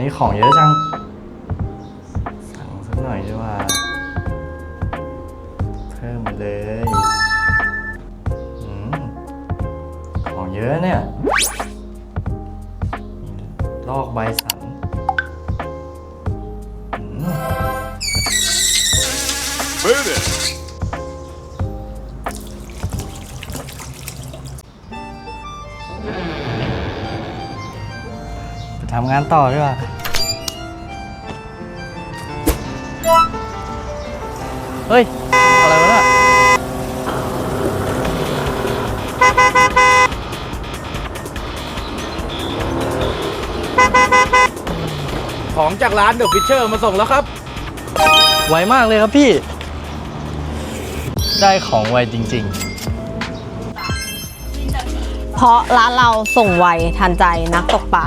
นี้ของเยอะจัง สั่งสักหน่อยดีกว่า เพิ่มไปเลยอืมของเยอะเนี่ย ลอกใบสันอืม Move it. ไป ทำงานต่อดีกว่าเฮ้ย อะไรวะเนี่ยของจากร้านเดอะฟิชเชอร์มาส่งแล้วครับ ไวมากเลยครับพี่ ได้ของไวจริง เพราะร้านเราส่งไวทันใจนักตกปลา